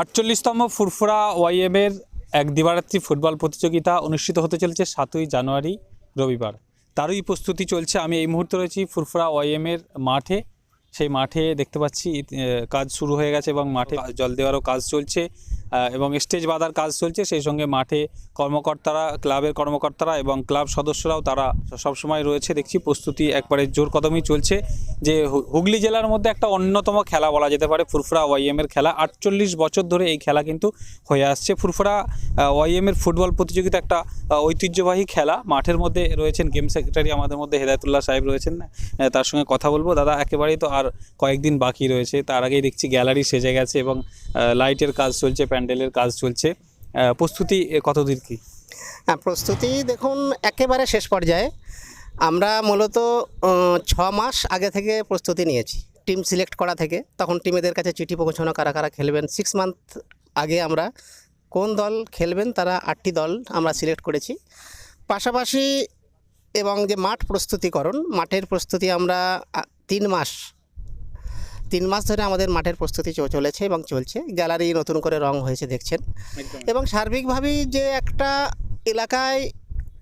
আটচল্লিশতম ফুরফুরা ওয়াইএমের এক দিবারাত্রি ফুটবল প্রতিযোগিতা অনুষ্ঠিত হতে চলেছে সাতই জানুয়ারি, রবিবার। তারই প্রস্তুতি চলছে। আমি এই মুহূর্তে রয়েছি ফুরফুরা ওয়াইএমের মাঠে। সেই মাঠে দেখতে পাচ্ছি কাজ শুরু হয়ে গেছে এবং মাঠে জল দেওয়ারও কাজ চলছে। এবং স্টেজ বাঁধার কাজ চলছে। সেই সঙ্গে মাঠে কর্মকর্তারা, ক্লাবের কর্মকর্তারা এবং ক্লাব সদস্যরাও তারা সবসময় রয়েছে। দেখছি প্রস্তুতি একবারে জোর কদমই চলছে। যে হুগলি জেলার মধ্যে একটা অন্যতম খেলা বলা যেতে পারে, ফুরফুরা ওয়াইএম এর খেলা। আটচল্লিশ বছর ধরে এই খেলা কিন্তু হয়ে আসছে। ফুরফুরা ওয়াইএম এর ফুটবল প্রতিযোগিতা একটা ঐতিহ্যবাহী খেলা। মাঠের মধ্যে রয়েছেন গেম সেক্রেটারি আমাদের মধ্যে হেদায়তুল্লাহ সাহেব রয়েছেন। তার সঙ্গে কথা বলব। দাদা, একেবারেই তো আর কয়েকদিন বাকি রয়েছে। তার আগেই দেখছি গ্যালারি সেজে গেছে এবং লাইটের কাজ চলছে প্যান্ডেলের কাজ চলছে। প্রস্তুতি কতদূর কি? হ্যাঁ প্রস্তুতি দেখুন, একেবারে শেষ পর্যায়ে। আমরা মূলত ছ মাস আগে থেকে প্রস্তুতি নিয়েছি। টিম সিলেক্ট করা থেকে। তখন টিমেদের কাছে চিঠি পৌঁছানো, কারা কারা খেলবেন। সিক্স মান্থ আগে আমরা কোন দল খেলবেন, তারা আটটি দল আমরা সিলেক্ট করেছি। পাশাপাশি এবং যে মাঠ প্রস্তুতিকরণ, মাঠের প্রস্তুতি আমরা তিন মাস তিন মাস ধরে আমাদের মাঠের প্রস্তুতি চলেছে এবং চলছে। গ্যালারি নতুন করে রং হয়েছে দেখছেন। এবং সার্বিকভাবেই যে একটা এলাকায়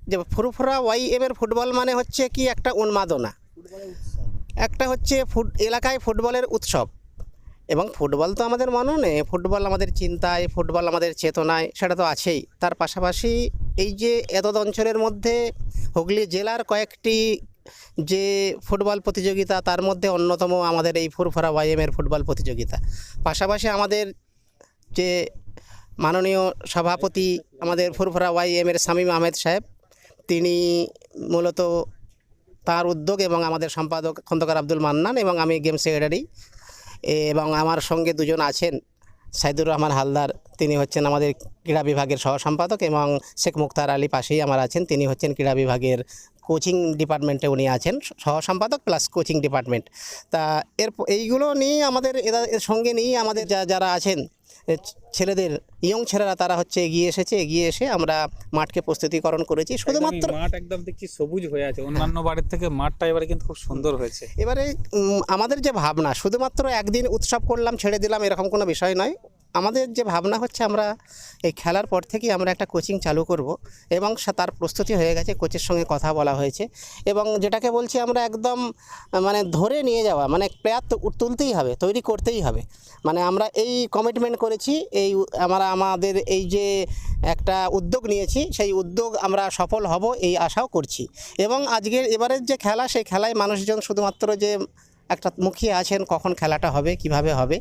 যে ফুরফুরা ওয়াই এর ফুটবল মানে হচ্ছে কি একটা উন্মাদনা। একটা হচ্ছে ফুট এলাকায় ফুটবলের উৎসব। এবং ফুটবল তো আমাদের মননে ফুটবল আমাদের চিন্তায় ফুটবল আমাদের চেতনায় সেটা তো আছেই। তার পাশাপাশি এই যে এতদ অঞ্চলের মধ্যে হুগলি জেলার কয়েকটি যে ফুটবল প্রতিযোগিতা, তার মধ্যে অন্যতম আমাদের এই ফুরফুরা ওয়াইএমের ফুটবল প্রতিযোগিতা। পাশাপাশি আমাদের যে মাননীয় সভাপতি আমাদের ফুরফুরা ওয়াইএমের শামীম আহমেদ সাহেব, তিনি মূলত তার উদ্যোগ এবং আমাদের সম্পাদক খন্দকার আব্দুল মান্নান এবং আমি গেম সেক্রেটারি এবং আমার সঙ্গে দুজন আছেন সাইদুর রহমান হালদার, তিনি হচ্ছেন আমাদের ক্রীড়া বিভাগের সহ সম্পাদক এবং শেখ মুক্তার আলী পাশেই আমার আছেন, তিনি হচ্ছেন ক্রীড়া বিভাগের কোচিং ডিপার্টমেন্টে উনি আছেন সহ সম্পাদক প্লাস কোচিং ডিপার্টমেন্ট। তা এর এইগুলো নিয়ে আমাদের এরা এর সঙ্গে নিয়ে আমাদের যা যারা আছেন ছেলেদের ইয়ং ছেলেরা তারা হচ্ছে এগিয়ে এসেছে এগিয়ে এসে আমরা মাঠকে প্রস্তুতিকরণ করেছি। শুধুমাত্র মাঠ একদম দেখছি সবুজ হয়ে আছে অন্যান্য বাড়ির থেকে মাঠটা এবারে কিন্তু খুব সুন্দর হয়েছে। এবারে আমাদের যে ভাবনা শুধুমাত্র একদিন উৎসব করলাম ছেড়ে দিলাম এরকম কোনো বিষয় নয়। আমাদের যে ভাবনা হচ্ছে আমরা এই খেলার পর থেকেই আমরা একটা কোচিং চালু করব এবং তার প্রস্তুতি হয়ে গেছে কোচের সঙ্গে কথা বলা হয়েছে এবং যেটাকে বলছি আমরা একদম মানে ধরে নিয়ে যাওয়া মানে প্লেয়ার তো তুলতেই হবে, তৈরি করতেই হবে। মানে আমরা এই কমিটমেন্ট করেছি, এই আমরা, আমাদের এই যে একটা উদ্যোগ নিয়েছি, সেই উদ্যোগ আমরা সফল হব এই আশাও করছি। এবং আজকের, এবারের যে খেলা, সেই খেলায় মানুষজন শুধুমাত্র যে একটা মুখিয়ে আছেন কখন খেলাটা হবে কীভাবে হবে।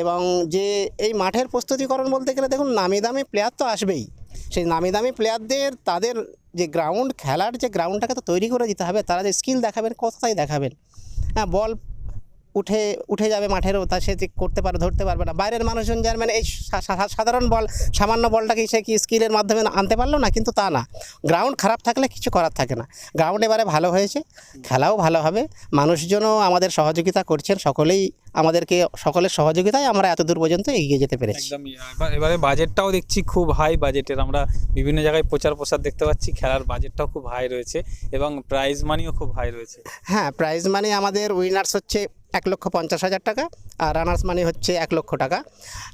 এবং যে এই মাঠের প্রস্তুতিকরণ বলতে গেলে দেখুন নামি দামি প্লেয়ার তো আসবেই। সেই নামি দামি প্লেয়ারদের তাদের যে গ্রাউন্ড খেলার যে গ্রাউন্ডটাকে তো তৈরি করে দিতে হবে তারা যে স্কিল দেখাবেন কোথায় দেখাবেন। হ্যাঁ বল উঠে উঠে যাবে মাঠেরও তা সে করতে পারে ধরতে পারবে না। বাইরের মানুষজন যার মানে এই সাধারণ বল সামান্য বলটাকে সে কি স্কিলের মাধ্যমে আনতে পারল না? কিন্তু তা না। গ্রাউন্ড খারাপ থাকলে কিছু করার থাকে না। গ্রাউন্ড এবারে ভালো হয়েছে খেলাও ভালো হবে। মানুষজনও আমাদের সহযোগিতা করছেন সকলেই আমাদেরকে সকলের সহযোগিতায় আমরা এত দূর পর্যন্ত এগিয়ে যেতে পেরেছি। এবারে বাজেটটাও দেখছি খুব হাই বাজেটের আমরা বিভিন্ন জায়গায় প্রচার প্রসার দেখতে পাচ্ছি খেলার বাজেটটাও খুব হাই রয়েছে এবং প্রাইজ মানিও খুব হাই রয়েছে। হ্যাঁ প্রাইজ মানি আমাদের উইনার্স হচ্ছে এক লক্ষ পঞ্চাশ হাজার টাকা আর রানার্স মানি হচ্ছে এক লক্ষ টাকা।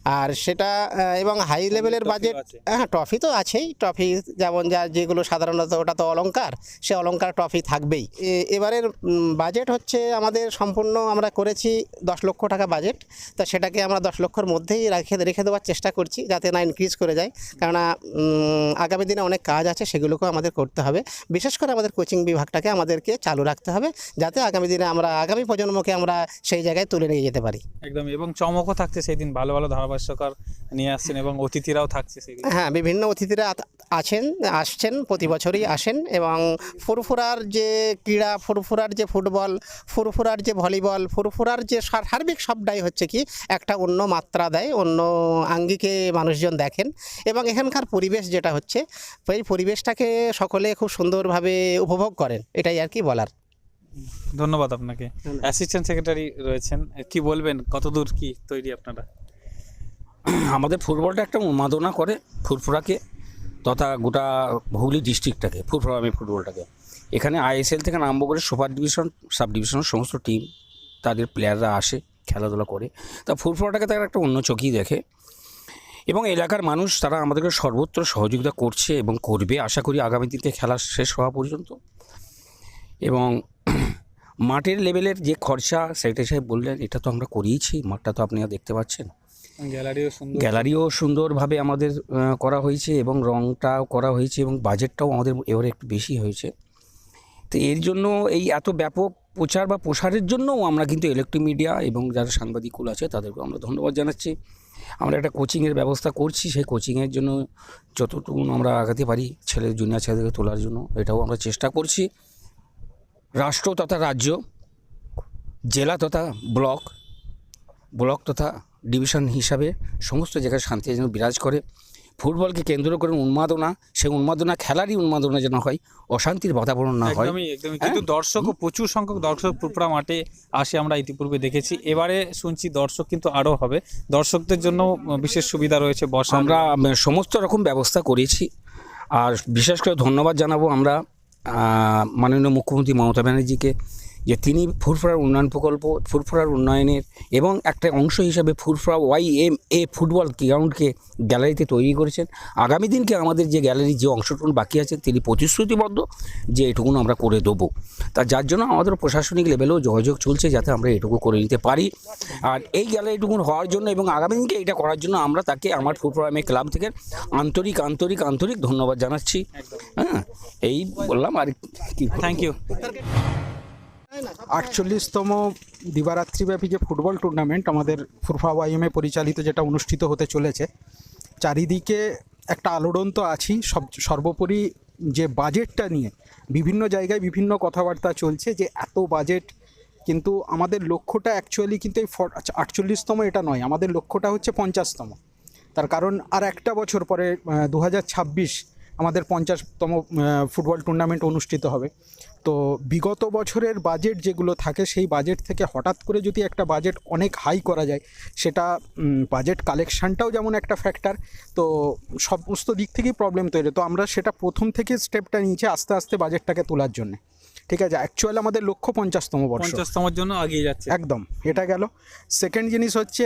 আর সেটা এবং হাই লেভেলের বাজেট হ্যাঁ ট্রফি তো আছেই। ট্রফি যেমন যা যেগুলো সাধারণত ওটা তো অলঙ্কার সে অলঙ্কার ট্রফি থাকবেই। এ- এবারের বাজেট হচ্ছে আমাদের সম্পূর্ণ আমরা করেছি দশ লক্ষ টাকা বাজেট তা সেটাকে আমরা দশ লক্ষর মধ্যেই রেখে রেখে দেওয়ার চেষ্টা করছি যাতে না ইনক্রিজ করে যায়। কেননা আগামী দিনে অনেক কাজ আছে সেগুলোকেও আমাদের করতে হবে। বিশেষ করে আমাদের কোচিং বিভাগটাকে আমাদেরকে চালু রাখতে হবে যাতে আগামী দিনে আমরা আগামী প্রজন্মকে আমরা সেই জায়গায় তুলে নিয়ে যেতে পারি। একদম এবং চমকও থাকছে সেই দিন ভালো ভালো ধারাভাষ্যকার নিয়ে আসছেন এবং অতিথিরাও থাকছে হ্যাঁ বিভিন্ন অতিথিরা আছেন আসছেন প্রতি বছরই আসেন এবং ফুরফুরার যে ক্রীড়া ফুরফুরার যে ফুটবল ফুরফুরার যে ভলিবল ফুরফুরার যে সার্বিক সবটাই হচ্ছে কি একটা অন্য মাত্রা দেয় অন্য আঙ্গিকে মানুষজন দেখেন এবং এখানকার পরিবেশ যেটা হচ্ছে এই পরিবেশটাকে সকলে খুব সুন্দরভাবে উপভোগ করেন এটাই আর কি বলার। ধন্যবাদ আপনাকে। অ্যাসিস্ট্যান্ট সেক্রেটারি রয়েছেন। কি বলবেন? কতদূর কি তৈরি আপনারা? আমাদের ফুটবলটা একটা উন্মাদনা করে ফুরফুরাকে তথা গোটা হুগলি ডিস্ট্রিক্টটাকে ফুরফুরা আমি ফুটবলটাকে। এখানে আইএসএল থেকে আরম্ভ করে সুপার ডিভিশন সাব ডিভিশনের সমস্ত টিম তাদের প্লেয়াররা আসে খেলাধুলা করে। তা ফুরফুরাটাকে তারা একটা অন্য চোখেই দেখে। এবং এলাকার মানুষ তারা আমাদেরকে সর্বত্র সহযোগিতা করছে এবং করবে। আশা করি আগামী দিনে খেলা শেষ হওয়া পর্যন্ত। এবং মাঠের লেভেলের যে খরচা সেক্রেটারি সাহেব বললেন এটা তো আমরা করিয়েছি। মাঠটা তো আপনারা দেখতে পাচ্ছেন। গ্যালারিও সুন্দর। গ্যালারিও সুন্দরভাবে আমাদের করা হয়েছে এবং রংটাও করা হয়েছে এবং বাজেটটাও আমাদের এবারে একটু বেশি হয়েছে। তো এর জন্য এই এত ব্যাপক প্রচার বা প্রসারের জন্যও আমরা কিন্তু ইলেকট্রিক মিডিয়া এবং যারা সাংবাদিকুল আছে তাদেরকেও আমরা ধন্যবাদ জানাচ্ছি। আমরা একটা কোচিংয়ের ব্যবস্থা করছি। সেই কোচিংয়ের জন্য যতটুকু আমরা আগাতে পারি ছেলে জুনিয়র ছেলেদেরকে তোলার জন্য এটাও আমরা চেষ্টা করছি। রাষ্ট্র তথা রাজ্য জেলা তথা ব্লক ব্লক তথা ডিভিশন হিসাবে সমস্ত জায়গায় শান্তি যেন বিরাজ করে। ফুটবলকে কেন্দ্র করে উন্মাদনা সেই উন্মাদনা খেলারই উন্মাদনা যেন হয় অশান্তির বাতাবরণ না হয়। একদমই কিন্তু দর্শকও প্রচুর সংখ্যক দর্শক পুরপুরা মাঠে আসে আমরা ইতিপূর্বে দেখেছি। এবারে শুনছি দর্শক কিন্তু আরও হবে। দর্শকদের জন্য বিশেষ সুবিধা রয়েছে বসা আমরা সমস্ত রকম ব্যবস্থা করেছি। আর বিশেষ করে ধন্যবাদ জানাব আমরা মাননীয় মুখ্যমন্ত্রী মমতা ব্যানার্জিকে যে তিনি ফুরফুরার উন্নয়ন প্রকল্প, ফুরফুরার উন্নয়নের এবং একটা অংশ হিসাবে Furfura Y M A football গ্রাউন্ডকে গ্যালারিতে তৈরি করেছেন। আগামী দিনকে আমাদের যে গ্যালারির যে অংশটুকু বাকি আছে, তিনি প্রতিশ্রুতিবদ্ধ যে এটুকুন আমরা করে দেবো। তা যার জন্য আমাদের প্রশাসনিক লেভেলেও যোগাযোগ চলছে যাতে আমরা এটুকু করে নিতে পারি। আর এই গ্যালারিটুকুন হওয়ার জন্য এবং আগামী দিনকে এটা করার জন্য আমরা তাকে আমার ফুটবল ক্লাব থেকে আন্তরিক আন্তরিক আন্তরিক ধন্যবাদ জানাচ্ছি। হ্যাঁ এই বললাম আর কি থ্যাংক ইউ আটচল্লিশতম দিবারাত্রিব্যাপী যে ফুটবল টুর্নামেন্ট আমাদের ফুরফা ওয়াইএমএ পরিচালিত যেটা অনুষ্ঠিত হতে চলেছে, চারিদিকে একটা আলোড়ন তো আছি সব, সর্বোপরি যে বাজেটটা নিয়ে বিভিন্ন জায়গায় বিভিন্ন কথাবার্তা চলছে যে এত বাজেট, কিন্তু আমাদের লক্ষ্যটা অ্যাকচুয়ালি কিন্তু এই আটচল্লিশতম এটা নয়, আমাদের লক্ষ্যটা হচ্ছে পঞ্চাশতম। তার কারণ আর একটা বছর পরে দু হাজার ছাব্বিশ আমাদের পঞ্চাশতম ফুটবল টুর্নামেন্ট অনুষ্ঠিত হবে। তো বিগত বছরের বাজেট যেগুলো থাকে, সেই বাজেট থেকে হঠাৎ করে যদি একটা বাজেট অনেক হাই করা যায়, সেটা বাজেট কালেকশানটাও যেমন একটা ফ্যাক্টর তো সমস্ত দিক থেকেই প্রবলেম তৈরি। তো আমরা সেটা প্রথম থেকে স্টেপটা নিয়েছি আস্তে আস্তে বাজেটটাকে তোলার জন্য। ঠিক আছে অ্যাকচুয়াল আমাদের লক্ষ্য পঞ্চাশতম বর্ষ। পঞ্চাশতমের জন্য এগিয়ে যাচ্ছে। একদম এটা গেল। সেকেন্ড জিনিস হচ্ছে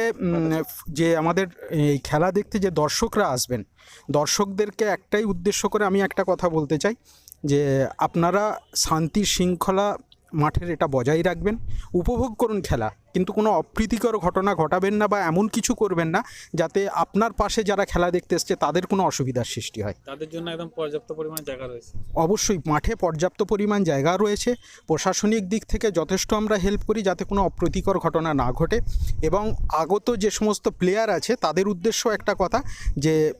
যে আমাদের এই খেলা দেখতে যে দর্শকরা আসবেন দর্শকদেরকে একটাই উদ্দেশ্য করে আমি একটা কথা বলতে চাই যে আপনারা শান্তি শৃঙ্খলা মাঠের এটা বজায় রাখবেন। উপভোগ করুন খেলা কিন্তু কোনো অপ্রীতিকর ঘটনা ঘটাবেন না বা এমন কিছু করবেন না যাতে আপনার পাশে যারা খেলা দেখতে এসছে তাদের কোনো অসুবিধার সৃষ্টি হয়। তাদের জন্য একদম পর্যাপ্ত পরিমাণ জায়গা রয়েছে। অবশ্যই মাঠে পর্যাপ্ত পরিমাণ জায়গা রয়েছে। প্রশাসনিক দিক থেকে যথেষ্ট আমরা হেল্প করি যাতে কোনো অপ্রীতিকর ঘটনা না ঘটে। এবং আগত যে সমস্ত প্লেয়ার আছে তাদের উদ্দেশ্য একটা কথা যে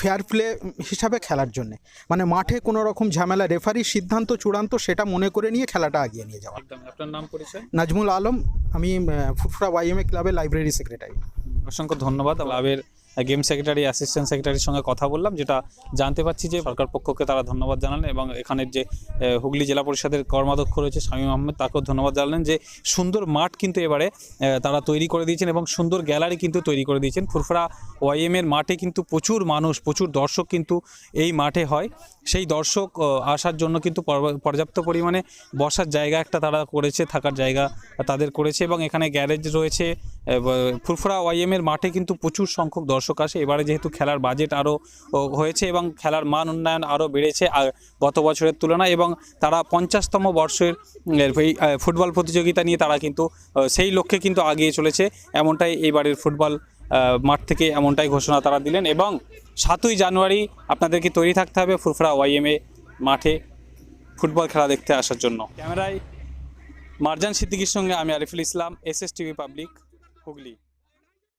ফেয়ার প্লে হিসাবে খেলার জন্য। মানে মাঠে কোনো রকম ঝামেলা রেফারি সিদ্ধান্ত চূড়ান্ত সেটা মনে করে নিয়ে খেলাটা আগিয়ে নিয়ে যাওয়া। একদম আপনার নাম পরিচয়? নাজমুল আলম আমি ফুটফুরা ওয়াইএমএ ক্লাবের লাইব্রেরি সেক্রেটারি অসংখ্য ধন্যবাদ। ক্লাবের গেম সেক্রেটারি অ্যাসিস্ট্যান্ট সেক্রেটারির সঙ্গে কথা বললাম, যেটা জানতে পারছি যে সরকার পক্ষকে তারা ধন্যবাদ জানালেন এবং এখানের যে হুগলি জেলা পরিষদের কর্মাধ্যক্ষ রয়েছে শামীম আহমেদ, তাকেও ধন্যবাদ জানালেন যে সুন্দর মাঠ কিন্তু এবারে তারা তৈরি করে দিয়েছেন এবং সুন্দর গ্যালারি কিন্তু তৈরি করে দিয়েছেন। ফুরফুরা ওয়াইএম এর মাঠে কিন্তু প্রচুর মানুষ, প্রচুর দর্শক কিন্তু এই মাঠে হয়। সেই দর্শক আসার জন্য কিন্তু পর্যাপ্ত পরিমাণে বসার জায়গা একটা তারা করেছে, থাকার জায়গা তাদের করেছে এবং এখানে গ্যারেজ রয়েছে ফুরফুরা ওয়াইএম এর মাঠে কিন্তু প্রচুর সংখ্যক দর্শক আসে। এবারে যেহেতু খেলার বাজেট আরও হয়েছে এবং খেলার মান উন্নয়ন আরও বেড়েছে গত বছরের তুলনায় এবং তারা পঞ্চাশতম বর্ষের এই ফুটবল প্রতিযোগিতা নিয়ে তারা কিন্তু সেই লক্ষ্যে কিন্তু আগিয়ে চলেছে। এমনটাই এইবারের ফুটবল মাঠ থেকে এমনটাই ঘোষণা তারা দিলেন এবং সাতই জানুয়ারি আপনাদেরকে তৈরি থাকতে হবে ফুরফুরা ওয়াইএমএ মাঠে ফুটবল খেলা দেখতে আসার জন্য। ক্যামেরায় মারজান সিদ্দিকির সঙ্গে আমি Ariful Islam, S S TV public. Hooghly